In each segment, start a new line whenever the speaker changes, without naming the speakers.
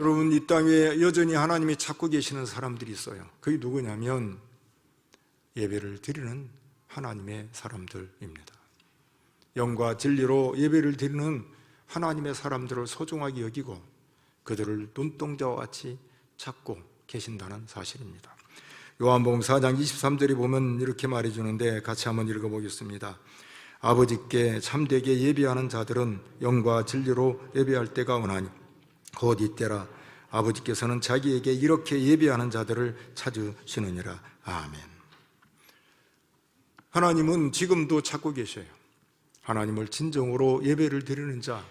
여러분 이 땅에 여전히 하나님이 찾고 계시는 사람들이 있어요. 그게 누구냐면 예배를 드리는 하나님의 사람들입니다. 영과 진리로 예배를 드리는 하나님의 사람들을 소중하게 여기고 그들을 눈동자와 같이 찾고 계신다는 사실입니다. 요한복음 4장 23절에 보면 이렇게 말해 주는데 같이 한번 읽어 보겠습니다. 아버지께 참되게 예배하는 자들은 영과 진리로 예배할 때가 오나니 곧 이때라 아버지께서는 자기에게 이렇게 예배하는 자들을 찾으시느니라 아멘. 하나님은 지금도 찾고 계셔요. 하나님을 진정으로 예배를 드리는 자,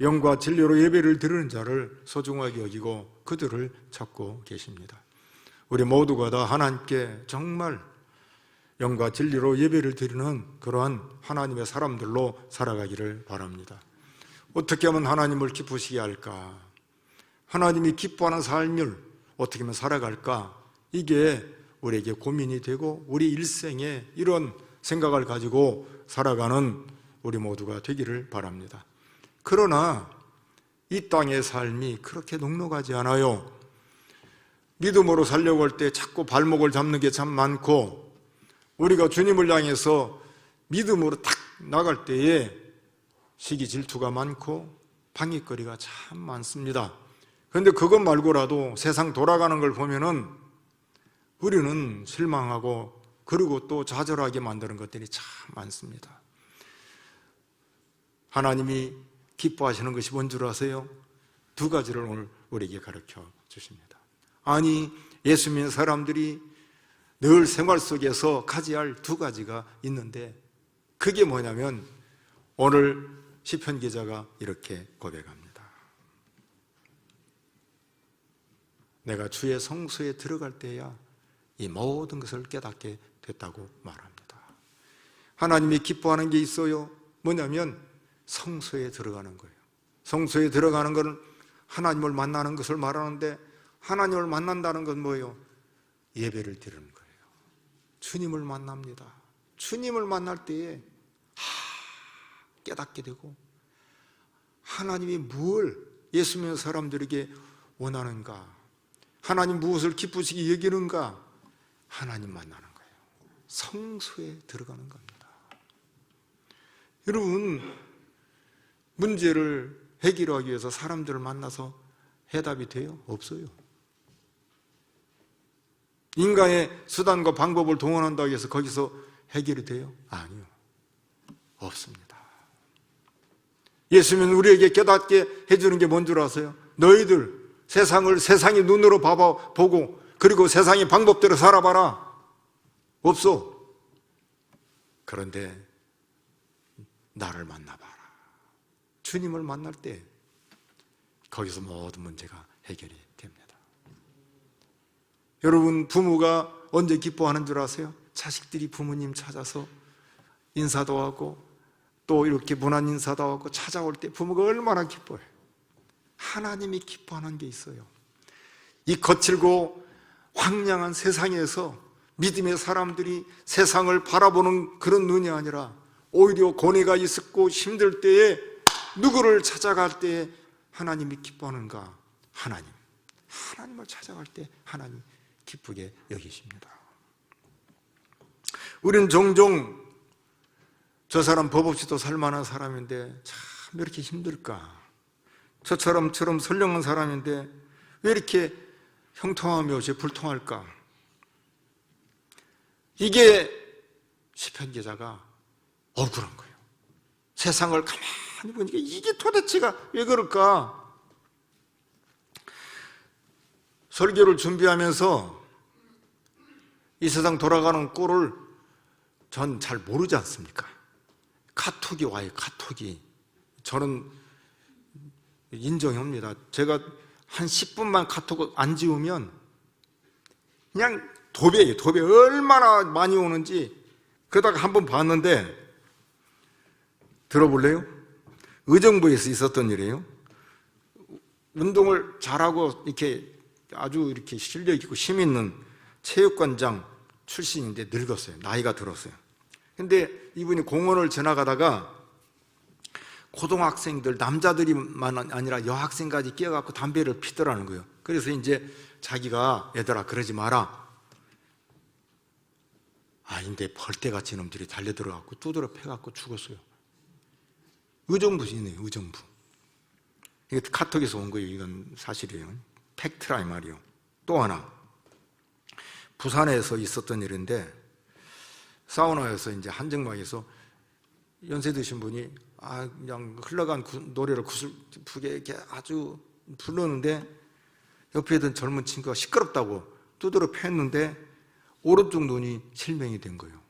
영과 진리로 예배를 드리는 자를 소중하게 여기고 그들을 찾고 계십니다. 우리 모두가 다 하나님께 정말 영과 진리로 예배를 드리는 그러한 하나님의 사람들로 살아가기를 바랍니다. 어떻게 하면 하나님을 기쁘시게 할까? 하나님이 기뻐하는 삶을 어떻게 하면 살아갈까? 이게 우리에게 고민이 되고 우리 일생에 이런 생각을 가지고 살아가는 우리 모두가 되기를 바랍니다. 그러나 이 땅의 삶이 그렇게 녹록하지 않아요. 믿음으로 살려고 할 때 자꾸 발목을 잡는 게 참 많고 우리가 주님을 향해서 믿음으로 탁 나갈 때에 시기 질투가 많고 방해거리가 참 많습니다. 그런데 그것 말고라도 세상 돌아가는 걸 보면은 우리는 실망하고 그리고 또 좌절하게 만드는 것들이 참 많습니다. 하나님이 기뻐하시는 것이 뭔 줄 아세요? 두 가지를 오늘 우리에게 가르쳐 주십니다. 아니, 예수 믿는 사람들이 늘 생활 속에서 가져야 할두 가지가 있는데 그게 뭐냐면 오늘 시편 기자가 이렇게 고백합니다. 내가 주의 성소에 들어갈 때야 이 모든 것을 깨닫게 됐다고 말합니다. 하나님이 기뻐하는 게 있어요. 뭐냐면 성소에 들어가는 거예요. 성소에 들어가는 것은 하나님을 만나는 것을 말하는데 하나님을 만난다는 건 뭐예요? 예배를 드리는 거예요. 주님을 만납니다. 주님을 만날 때에 하, 깨닫게 되고 하나님이 뭘 예수 믿는 사람들에게 원하는가? 하나님 무엇을 기쁘시게 여기는가? 하나님 만나는 거예요. 성소에 들어가는 겁니다. 여러분, 문제를 해결하기 위해서 사람들을 만나서 해답이 돼요? 없어요. 인간의 수단과 방법을 동원한다고 해서 거기서 해결이 돼요? 아니요. 없습니다. 예수님은 우리에게 깨닫게 해주는 게 뭔 줄 아세요? 너희들 세상을 세상의 눈으로 봐봐, 보고 그리고 세상의 방법대로 살아봐라. 없어. 그런데 나를 만나봐라. 주님을 만날 때 거기서 모든 문제가 해결이 됩니다. 여러분 부모가 언제 기뻐하는 줄 아세요? 자식들이 부모님 찾아서 인사도 하고 또 이렇게 문안 인사도 하고 찾아올 때 부모가 얼마나 기뻐해요. 하나님이 기뻐하는 게 있어요. 이 거칠고 황량한 세상에서 믿음의 사람들이 세상을 바라보는 그런 눈이 아니라 오히려 고뇌가 있었고 힘들 때에 누구를 찾아갈 때에 하나님이 기뻐하는가? 하나님. 하나님을 찾아갈 때 하나님 기쁘게 여기십니다. 우리는 종종 저 사람 법 없이도 살만한 사람인데 참 왜 이렇게 힘들까? 저처럼처럼 선량한 사람인데 왜 이렇게 형통하며 제 불통할까? 이게 시편 기자가 억울한 거예요. 세상을 가만히 보니까 이게 도대체가 왜 그럴까? 설교를 준비하면서 이 세상 돌아가는 꼴을 전 잘 모르지 않습니까? 카톡이 와요, 카톡이. 저는 인정합니다. 제가 한 10분만 카톡 안 지우면 그냥 도배예요, 도배. 얼마나 많이 오는지. 그러다가 한 번 봤는데 들어볼래요? 의정부에서 있었던 일이에요. 운동을 잘하고 이렇게 아주 이렇게 실력 있고 힘 있는 체육관장 출신인데 늙었어요. 나이가 들었어요. 근데 이분이 공원을 지나가다가 고등학생들 남자들이만 아니라 여학생까지 끼어갖고 담배를 피더라는 거예요. 그래서 이제 자기가 얘들아 그러지 마라. 아, 근데 벌떼같이 놈들이 달려들어갖고 두드려 패갖고 죽었어요. 의정부시네요, 의정부. 이거 카톡에서 온 거예요. 이건 사실이에요. 팩트라 이 말이요. 또 하나. 부산에서 있었던 일인데 사우나에서 이제 한정막에서 연세 드신 분이 아 그냥 흘러간 구- 노래를 구슬프게 이렇게 아주 부르는데 옆에 있던 젊은 친구가 시끄럽다고 두드려 팼는데 오른쪽 눈이 실명이 된 거예요.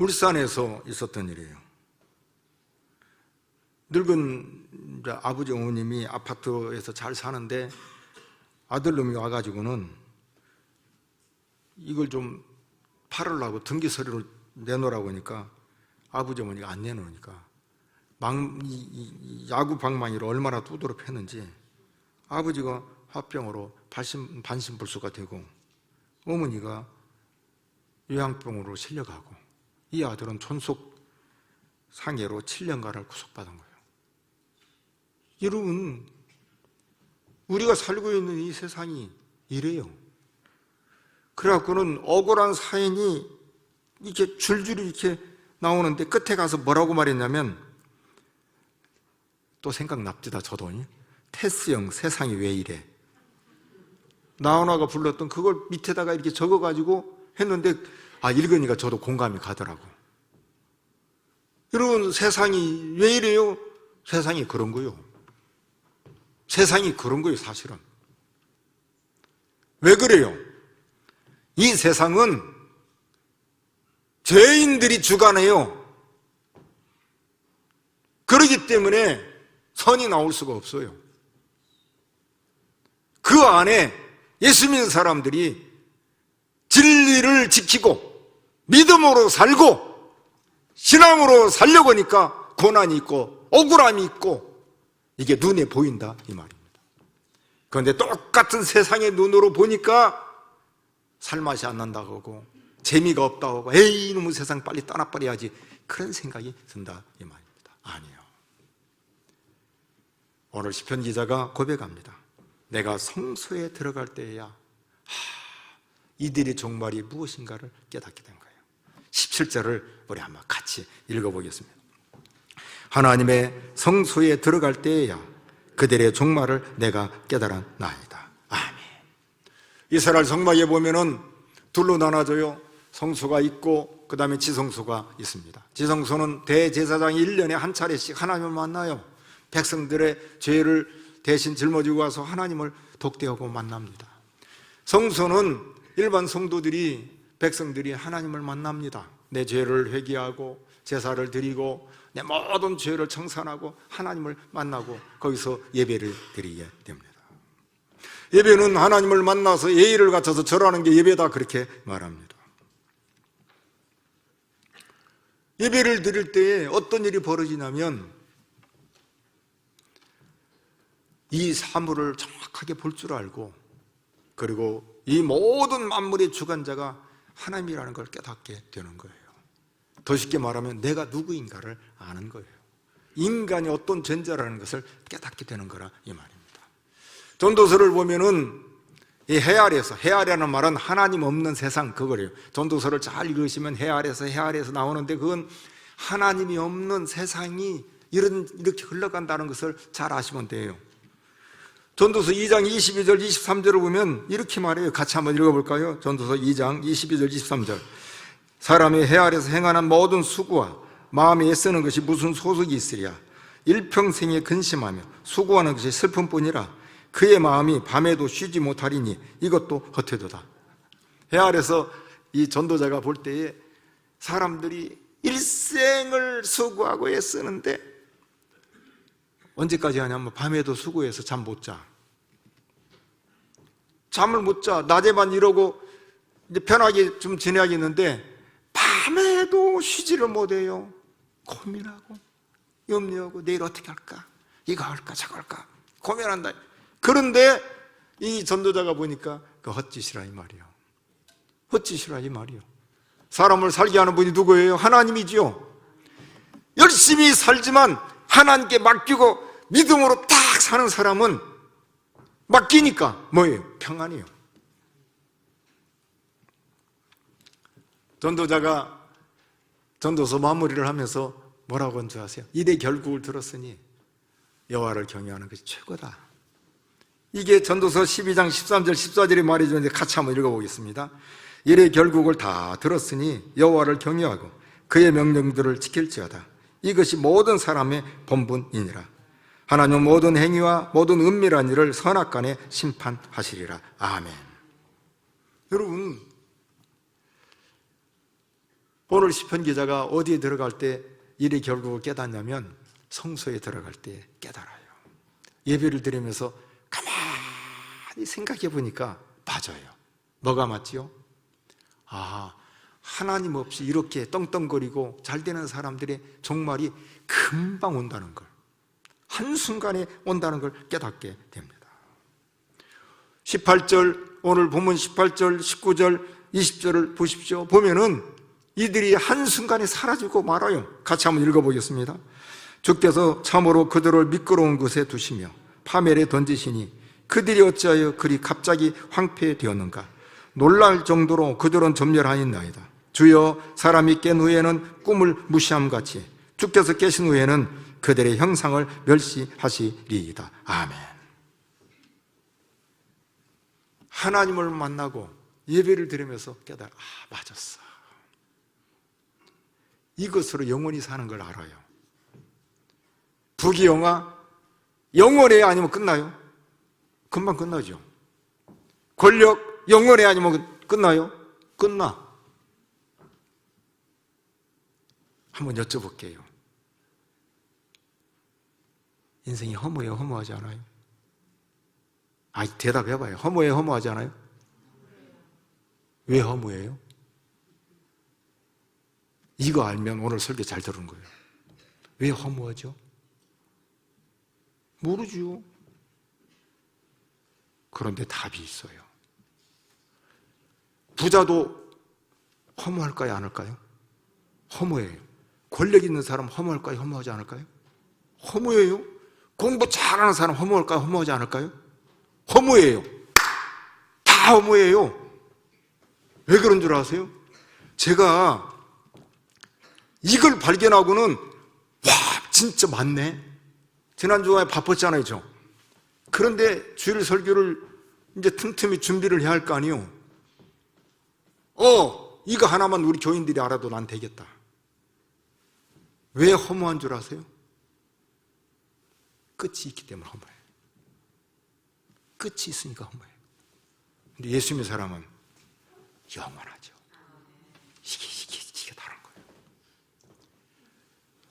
울산에서 있었던 일이에요. 늙은 아버지 어머님이 아파트에서 잘 사는데 아들놈이 와가지고는 이걸 좀 팔으려고 등기 서류를 내놓으라고 하니까 아버지 어머니가 안 내놓으니까 야구 방망이로 얼마나 두드러 패는지 아버지가 화병으로 반신, 반신불수가 되고 어머니가 요양병으로 실려가고 이 아들은 존속 상해로 7년간을 구속받은 거예요. 여러분, 우리가 살고 있는 이 세상이 이래요. 그래갖고는 억울한 사연이 이렇게 줄줄이 이렇게 나오는데 끝에 가서 뭐라고 말했냐면 또 생각납니다, 저도. 테스형 세상이 왜 이래? 나훈아가 불렀던 그걸 밑에다가 이렇게 적어가지고 했는데 아, 읽으니까 저도 공감이 가더라고. 여러분, 세상이 왜 이래요? 세상이 그런 거요. 세상이 그런 거예요, 사실은. 왜 그래요? 이 세상은 죄인들이 주관해요. 그러기 때문에 선이 나올 수가 없어요. 그 안에 예수 믿는 사람들이 진리를 지키고 믿음으로 살고 신앙으로 살려고 하니까 고난이 있고 억울함이 있고 이게 눈에 보인다 이 말입니다. 그런데 똑같은 세상의 눈으로 보니까 살맛이 안 난다고 하고 재미가 없다고 하고 에이 이놈의 세상 빨리 떠나버려야지 그런 생각이 든다 이 말입니다. 아니요. 오늘 시편 기자가 고백합니다. 내가 성소에 들어갈 때에야 하, 이들의 종말이 무엇인가를 깨닫게 된 거예요. 17절을 우리 한번 같이 읽어보겠습니다. 하나님의 성소에 들어갈 때에야 그들의 종말을 내가 깨달았나이다. 아멘. 이스라엘 성막에 보면은 둘로 나눠져요. 성소가 있고 그 다음에 지성소가 있습니다. 지성소는 대제사장이 1년에 한 차례씩 하나님을 만나요. 백성들의 죄를 대신 짊어지고 와서 하나님을 독대하고 만납니다. 성소는 일반 성도들이 백성들이 하나님을 만납니다. 내 죄를 회개하고 제사를 드리고 내 모든 죄를 청산하고 하나님을 만나고 거기서 예배를 드리게 됩니다. 예배는 하나님을 만나서 예의를 갖춰서 절하는 게 예배다 그렇게 말합니다. 예배를 드릴 때에 어떤 일이 벌어지냐면 이 사물을 정확하게 볼 줄 알고 그리고 이 모든 만물의 주관자가 하나님이라는 걸 깨닫게 되는 거예요. 더 쉽게 말하면 내가 누구인가를 아는 거예요. 인간이 어떤 존재라는 것을 깨닫게 되는 거라 이 말입니다. 전도서를 보면은 이 해 아래에서 해 아래라는 말은 하나님 없는 세상 그거래요. 전도서를 잘 읽으시면 해 아래에서 해 아래에서 나오는데 그건 하나님이 없는 세상이 이런 이렇게 흘러간다는 것을 잘 아시면 돼요. 전도서 2장 22절 23절을 보면 이렇게 말해요. 같이 한번 읽어볼까요? 전도서 2장 22절 23절 사람이 해 아래서 행하는 모든 수고와 마음에 애쓰는 것이 무슨 소득이 있으랴 일평생에 근심하며 수고하는 것이 슬픔뿐이라 그의 마음이 밤에도 쉬지 못하리니 이것도 헛되도다 해 아래서 이 전도자가 볼 때에 사람들이 일생을 수고하고 애쓰는데 언제까지 하냐면 밤에도 수고해서 잠 못 자. 잠을 못 자. 낮에만 이러고 이제 편하게 좀 지내야겠는데 밤에도 쉬지를 못해요. 고민하고 염려하고 내일 어떻게 할까? 이거 할까 저거 할까 고민한다. 그런데 이 전도자가 보니까 그 헛짓이라 이 말이요. 헛짓이라 이 말이요. 사람을 살게 하는 분이 누구예요? 하나님이지요. 열심히 살지만 하나님께 맡기고 믿음으로 딱 사는 사람은 맡기니까 뭐예요? 평안이요. 전도자가 전도서 마무리를 하면서 뭐라고 한 줄 아세요? 이래 결국을 들었으니 여호와를 경외하는 것이 최고다. 이게 전도서 12장 13절 14절에 말해주는데 같이 한번 읽어보겠습니다. 이래 결국을 다 들었으니 여호와를 경외하고 그의 명령들을 지킬지어다. 이것이 모든 사람의 본분이니라. 하나님 모든 행위와 모든 은밀한 일을 선악간에 심판하시리라. 아멘. 여러분 오늘 시편 기자가 어디에 들어갈 때 일의 결국을 깨닫냐면 성소에 들어갈 때 깨달아요. 예배를 드리면서 가만히 생각해 보니까 맞아요. 뭐가 맞지요? 아, 하나님 없이 이렇게 떵떵거리고 잘 되는 사람들의 종말이 금방 온다는 걸, 한순간에 온다는 걸 깨닫게 됩니다. 18절, 오늘 본문 18절, 19절, 20절을 보십시오. 보면은 이들이 한순간에 사라지고 말아요. 같이 한번 읽어보겠습니다. 주께서 참으로 그들을 미끄러운 곳에 두시며 파멸에 던지시니 그들이 어찌하여 그리 갑자기 황폐되었는가? 놀랄 정도로 그들은 점멸하였나이다. 주여 사람이 깬 후에는 꿈을 무시함 같이 주께서 깨신 후에는 그들의 형상을 멸시하시리이다. 아멘. 하나님을 만나고 예배를 드리면서 깨달아, 아, 맞았어. 이것으로 영원히 사는 걸 알아요. 부귀영화, 영원해 아니면 끝나요? 금방 끝나죠. 권력, 영원해 아니면 끝나요? 끝나. 한번 여쭤볼게요. 인생이 허무해요, 허무하지 않아요? 아, 대답해봐요. 허무해요, 허무하지 않아요? 왜 허무해요? 이거 알면 오늘 설교 잘 들은 거예요. 왜 허무하죠? 모르죠. 그런데 답이 있어요. 부자도 허무할까요? 안 할까요? 허무해요. 권력 있는 사람 허무할까요? 허무하지 않을까요? 허무해요. 공부 잘하는 사람 허무할까요? 허무하지 않을까요? 허무해요. 다 허무해요. 왜 그런 줄 아세요? 제가 이걸 발견하고는 와 진짜 맞네. 지난주에 바빴잖아요, 저. 그런데 주일 설교를 이제 틈틈이 준비를 해야 할 거 아니요. 어, 이거 하나만 우리 교인들이 알아도 난 되겠다. 왜 허무한 줄 아세요? 끝이 있기 때문에 허무해요. 끝이 있으니까 허무해요. 근데 예수 님의 사람은 영원하죠. 이게, 이게, 이게 다른 거예요.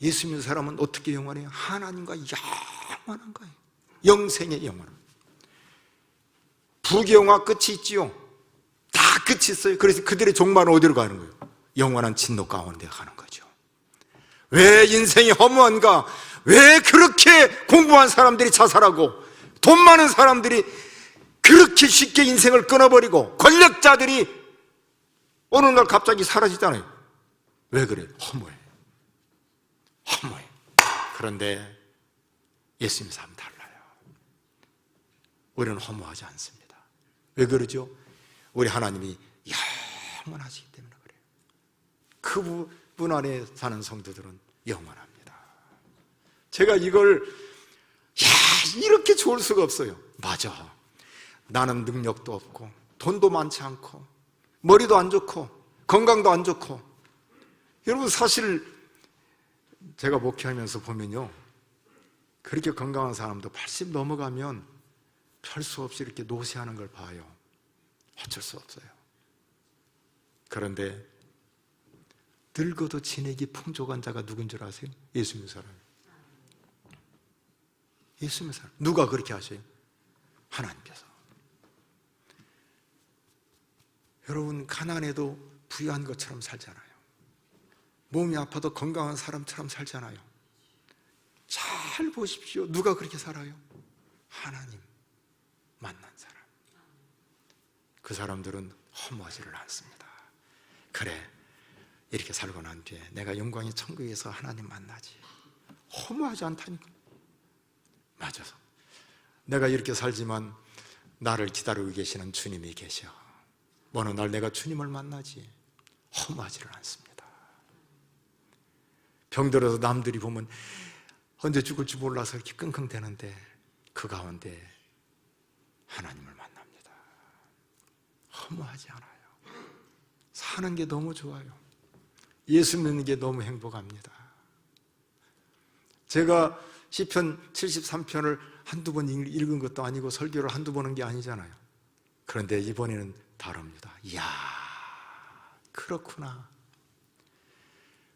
예수 믿는 사람은 어떻게 영원해요? 하나님과 영원한 거예요. 영생의 영원. 부경화 끝이 있지요. 다 끝이 있어요. 그래서 그들의 종말은 어디로 가는 거예요? 영원한 진노 가운데 가는 거죠. 왜 인생이 허무한가? 왜 그렇게 공부한 사람들이 자살하고 돈 많은 사람들이 그렇게 쉽게 인생을 끊어버리고 권력자들이 어느 날 갑자기 사라지잖아요. 왜 그래? 허무해. 허무해. 그런데 예수님 삶 달라요. 우리는 허무하지 않습니다. 왜 그러죠? 우리 하나님이 영원하시기 때문에 그래요. 그분 안에 사는 성도들은 영원합니다. 제가 이걸 야, 이렇게 좋을 수가 없어요. 맞아. 나는 능력도 없고 돈도 많지 않고 머리도 안 좋고 건강도 안 좋고 여러분 사실 제가 목회하면서 보면요 그렇게 건강한 사람도 80 넘어가면 별 수 없이 이렇게 노쇠하는 걸 봐요 어쩔 수 없어요 그런데 늙어도 지내기 풍족한 자가 누군 줄 아세요? 예수 믿는 사람 예수 믿는 사람 누가 그렇게 하셔요? 하나님께서 여러분 가난해도 부유한 것처럼 살잖아요. 몸이 아파도 건강한 사람처럼 살잖아요. 잘잘 보십시오. 누가 그렇게 살아요? 하나님 만난 사람. 그 사람들은 허무하지를 않습니다. 그래, 이렇게 살고 난 뒤에 내가 영광의 천국에서 하나님 만나지. 허무하지 않다니까. 맞아서. 내가 이렇게 살지만 나를 기다리고 계시는 주님이 계셔. 어느 날 내가 주님을 만나지. 허무하지를 않습니다. 병들어서 남들이 보면 언제 죽을지 몰라서 이렇게 끙끙대는데 그 가운데 하나님을 만납니다. 허무하지 않아요. 사는 게 너무 좋아요. 예수 믿는 게 너무 행복합니다. 제가 시편 73편을 한두 번 읽은 것도 아니고 설교를 한두 번 한 게 아니잖아요. 그런데 이번에는 다릅니다. 이야, 그렇구나.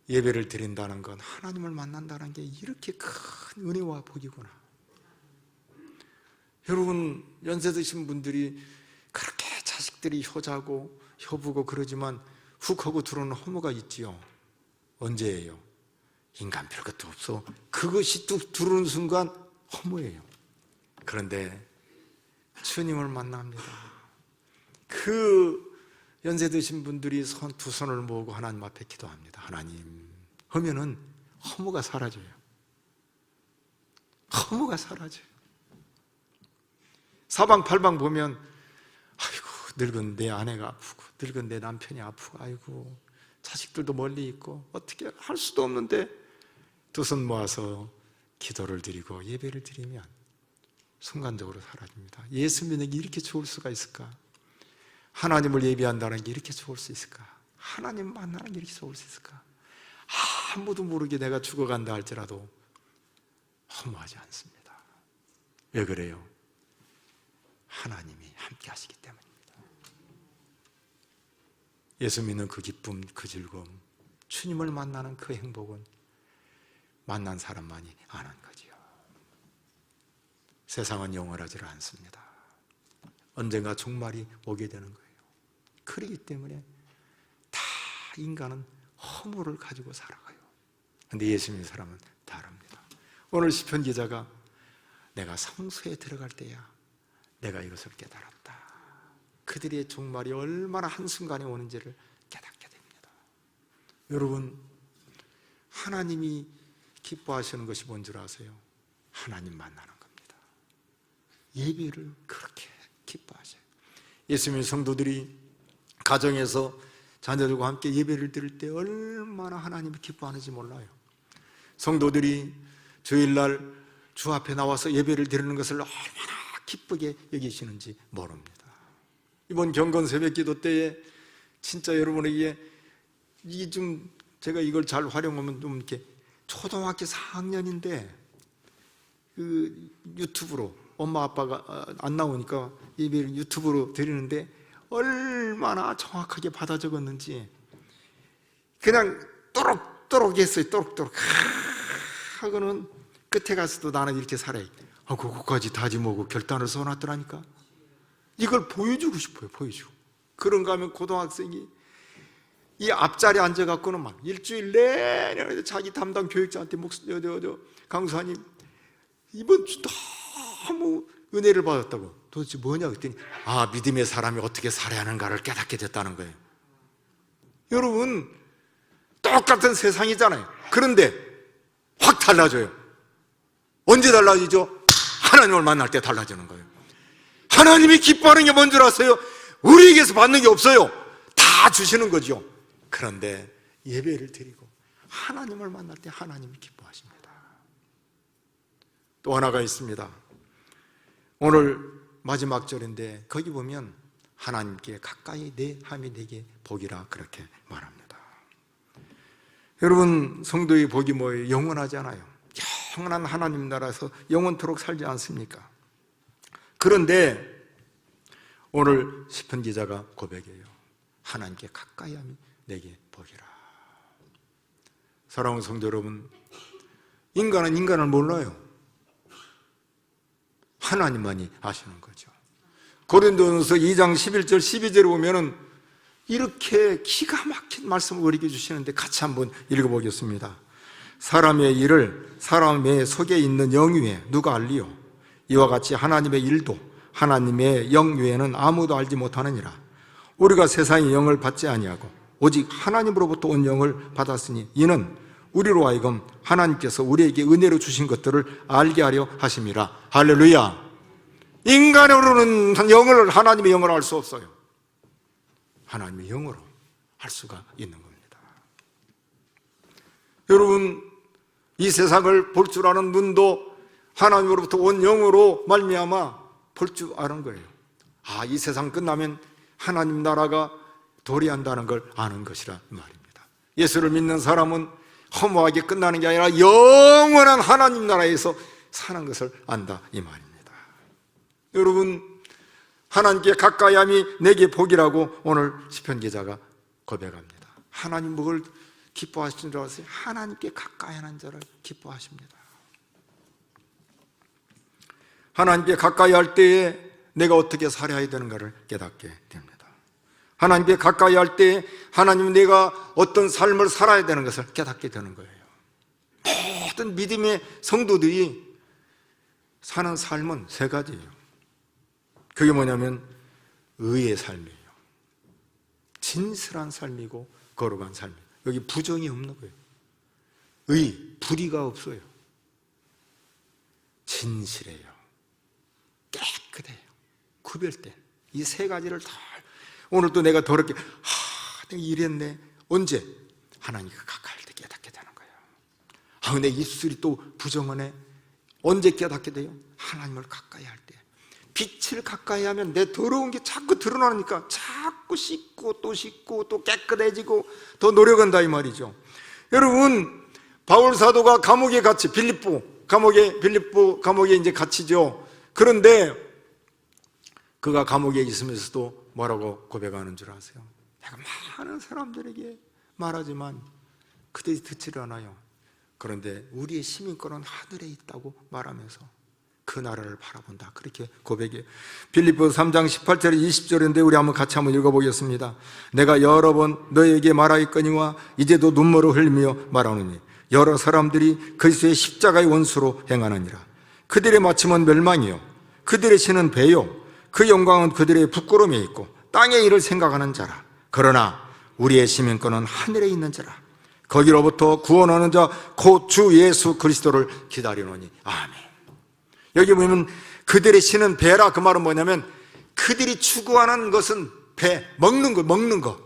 예배를 드린다는 건 하나님을 만난다는 게 이렇게 큰 은혜와 복이구나. 여러분, 연세 드신 분들이 그렇게 자식들이 효자고 효부고 그러지만 훅 하고 들어오는 허무가 있지요. 언제예요? 인간 별것도 없어. 그것이 뚝 들어오는 순간 허무해요. 그런데 주님을 만납니다. 그 연세 드신 분들이 손, 두 손을 모으고 하나님 앞에 기도합니다. 하나님. 하면은 허무가 사라져요. 허무가 사라져요. 사방팔방 보면 아이고 늙은 내 아내가 아프고 늙은 내 남편이 아프고 아이고 자식들도 멀리 있고 어떻게 할 수도 없는데 두손 모아서 기도를 드리고 예배를 드리면 순간적으로 사라집니다. 예수 믿는 게 이렇게 좋을 수가 있을까? 하나님을 예배한다는 게 이렇게 좋을 수 있을까? 하나님 만나는 게 이렇게 좋을 수 있을까? 아무도 모르게 내가 죽어간다 할지라도 허무하지 않습니다. 왜 그래요? 하나님이 함께 하시기 때문입니다. 예수 믿는 그 기쁨, 그 즐거움, 주님을 만나는 그 행복은 만난 사람만이 아는 거지요. 세상은 영원하지 않습니다. 언젠가 종말이 오게 되는 거예요. 그러기 때문에 다 인간은 허물을 가지고 살아가요. 근데 예수 믿는 사람은 다릅니다. 오늘 시편 기자가 내가 성소에 들어갈 때야 내가 이것을 깨달았다. 그들의 종말이 얼마나 한순간에 오는지를 깨닫게 됩니다. 여러분, 하나님이 기뻐하시는 것이 뭔 줄 아세요? 하나님 만나는 겁니다. 예배를 그렇게 기뻐하셔요. 예수 믿는 성도들이 가정에서 자녀들과 함께 예배를 드릴 때 얼마나 하나님을 기뻐하는지 몰라요. 성도들이 주일날 주 앞에 나와서 예배를 드리는 것을 얼마나 기쁘게 여기시는지 모릅니다. 이번 경건 새벽 기도 때에 진짜 여러분에게 이게 좀 제가 이걸 잘 활용하면 좀 이렇게 초등학교 4학년인데 그 유튜브로 엄마 아빠가 안 나오니까 예배를 유튜브로 드리는데 얼마나 정확하게 받아 적었는지 그냥 또록또록 했어요. 또록또록 하고는 끝에 가서도 나는 이렇게 살아야 아, 그거까지 다짐하고 결단을 써놨더라니까. 이걸 보여주고 싶어요, 보여주고. 그런가 하면 고등학생이 이 앞자리에 앉아갖고는 막 일주일 내내 자기 담당 교육자한테 목소, 어디, 어디, 강사님, 이번 주 너무 은혜를 받았다고. 도대체 뭐냐? 그랬더니, 아, 믿음의 사람이 어떻게 살아야 하는가를 깨닫게 됐다는 거예요. 여러분, 똑같은 세상이잖아요. 그런데 확 달라져요. 언제 달라지죠? 하나님을 만날 때 달라지는 거예요. 하나님이 기뻐하는 게 뭔 줄 아세요? 우리에게서 받는 게 없어요. 다 주시는 거죠. 그런데 예배를 드리고 하나님을 만날 때 하나님이 기뻐하십니다. 또 하나가 있습니다. 오늘 마지막 절인데 거기 보면 하나님께 가까이 내 함이 내게 복이라 그렇게 말합니다. 여러분 성도의 복이 뭐예요? 영원하잖아요. 영원한 하나님 나라에서 영원토록 살지 않습니까? 그런데 오늘 시편 기자가 고백해요. 하나님께 가까이 함이 내게 복이라. 사랑하는 성도 여러분, 인간은 인간을 몰라요. 하나님만이 아시는 거죠. 고린도전서 2장 11절 12절에 보면은 이렇게 기가 막힌 말씀을 우리에게 주시는데 같이 한번 읽어보겠습니다. 사람의 일을 사람의 속에 있는 영 위에 누가 알리요? 이와 같이 하나님의 일도 하나님의 영 위에는 아무도 알지 못하느니라. 우리가 세상의 영을 받지 아니하고 오직 하나님으로부터 온 영을 받았으니 이는 우리로 하여금 하나님께서 우리에게 은혜로 주신 것들을 알게 하려 하심이라. 할렐루야. 인간으로는 영을 하나님의 영을 알 수 없어요. 하나님의 영으로 알 수가 있는 겁니다. 여러분 이 세상을 볼 줄 아는 눈도 하나님으로부터 온 영으로 말미암아 볼 줄 아는 거예요. 아, 이 세상 끝나면 하나님 나라가 도래한다는 걸 아는 것이라 이 말입니다. 예수를 믿는 사람은 허무하게 끝나는 게 아니라 영원한 하나님 나라에서 사는 것을 안다 이 말입니다. 여러분 하나님께 가까이함이 내게 복이라고 오늘 시편 기자가 고백합니다. 하나님 뭘 기뻐하시는 줄 아세요? 하나님께 가까이 하는 자를 기뻐하십니다. 하나님께 가까이 할 때에 내가 어떻게 살아야 되는가를 깨닫게 됩니다. 하나님께 가까이 할 때에 하나님 내가 어떤 삶을 살아야 되는 것을 깨닫게 되는 거예요. 모든 믿음의 성도들이 사는 삶은 세 가지예요. 그게 뭐냐면 의의 삶이에요. 진실한 삶이고 거룩한 삶이에요. 여기 부정이 없는 거예요. 의, 불의가 없어요. 진실해요. 깨끗해요. 구별된 이 세 가지를 다 오늘도 내가 더럽게 하, 내가 이랬네. 언제? 하나님과 가까이 할때 깨닫게 되는 거예요. 아, 내 입술이 또 부정하네. 언제 깨닫게 돼요? 하나님을 가까이 할 때. 빛을 가까이 하면 내 더러운 게 자꾸 드러나니까 자꾸 씻고 또 씻고 또 깨끗해지고 더 노력한다 이 말이죠. 여러분 바울 사도가 감옥에 갇히 빌립보 감옥에 빌립보 감옥에 이제 갇히죠. 그런데 그가 감옥에 있으면서도 뭐라고 고백하는 줄 아세요? 내가 많은 사람들에게 말하지만 그들이 듣지를 않아요. 그런데 우리의 시민권은 하늘에 있다고 말하면서 그 나라를 바라본다. 그렇게 고백해. 빌립보 3장 18절 20절인데 우리 한번 같이 한번 읽어보겠습니다. 내가 여러 번 너에게 말하였거니와 이제도 눈물을 흘리며 말하노니 여러 사람들이 그리스도의 십자가의 원수로 행하느니라. 그들의 마침은 멸망이요. 그들의 신은 배요. 그 영광은 그들의 부끄러움에 있고 땅의 일을 생각하는 자라. 그러나 우리의 시민권은 하늘에 있는 자라. 거기로부터 구원하는 자 곧 주 예수 그리스도를 기다리노니 아멘. 여기 보면 그들의 신은 배라 그 말은 뭐냐면 그들이 추구하는 것은 배 먹는 거 먹는 거.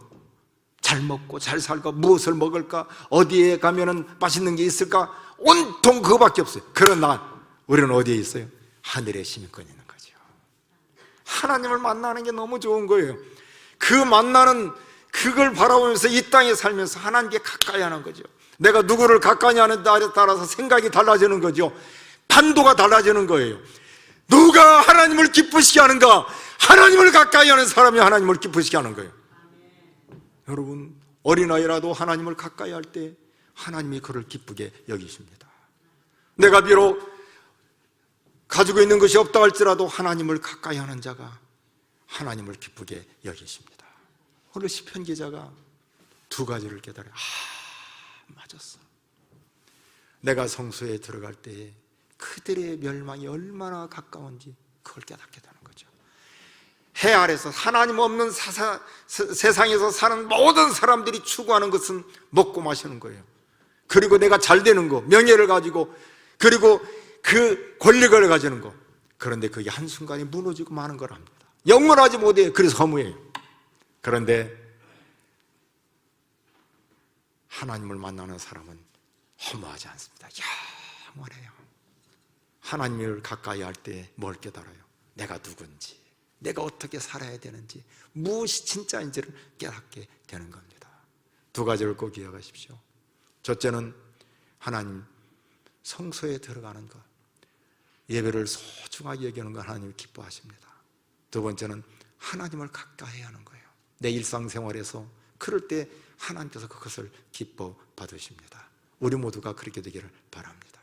잘 먹고 잘 살고 무엇을 먹을까 어디에 가면은 맛있는 게 있을까 온통 그거밖에 없어요. 그러나 우리는 어디에 있어요? 하늘의 시민권이 있는. 하나님을 만나는 게 너무 좋은 거예요. 그 만나는 그걸 바라보면서 이 땅에 살면서 하나님께 가까이 하는 거죠. 내가 누구를 가까이 하는 날에 따라서 생각이 달라지는 거죠. 판도가 달라지는 거예요. 누가 하나님을 기쁘시게 하는가? 하나님을 가까이 하는 사람이 하나님을 기쁘시게 하는 거예요. 여러분, 어린아이라도 하나님을 가까이 할 때 하나님이 그를 기쁘게 여기십니다. 내가 비록 가지고 있는 것이 없다 할지라도 하나님을 가까이 하는 자가 하나님을 기쁘게 여기십니다. 오늘 시편 기자가 두 가지를 깨달아요. 아, 맞았어. 내가 성소에 들어갈 때에 그들의 멸망이 얼마나 가까운지 그걸 깨닫게 되는 거죠. 해 아래서 하나님 없는 사사, 세상에서 사는 모든 사람들이 추구하는 것은 먹고 마시는 거예요. 그리고 내가 잘 되는 거, 명예를 가지고, 그리고 그 권력을 가지는 거. 그런데 그게 한순간에 무너지고 마는 거랍니다. 영원하지 못해요. 그래서 허무해요. 그런데 하나님을 만나는 사람은 허무하지 않습니다. 영원해요. 하나님을 가까이 할 때 뭘 깨달아요? 내가 누군지, 내가 어떻게 살아야 되는지, 무엇이 진짜인지를 깨닫게 되는 겁니다. 두 가지를 꼭 기억하십시오. 첫째는 하나님 성소에 들어가는 것, 예배를 소중하게 여기는 건 하나님이 기뻐하십니다. 두 번째는 하나님을 가까이 하는 거예요. 내 일상생활에서 그럴 때 하나님께서 그것을 기뻐 받으십니다. 우리 모두가 그렇게 되기를 바랍니다.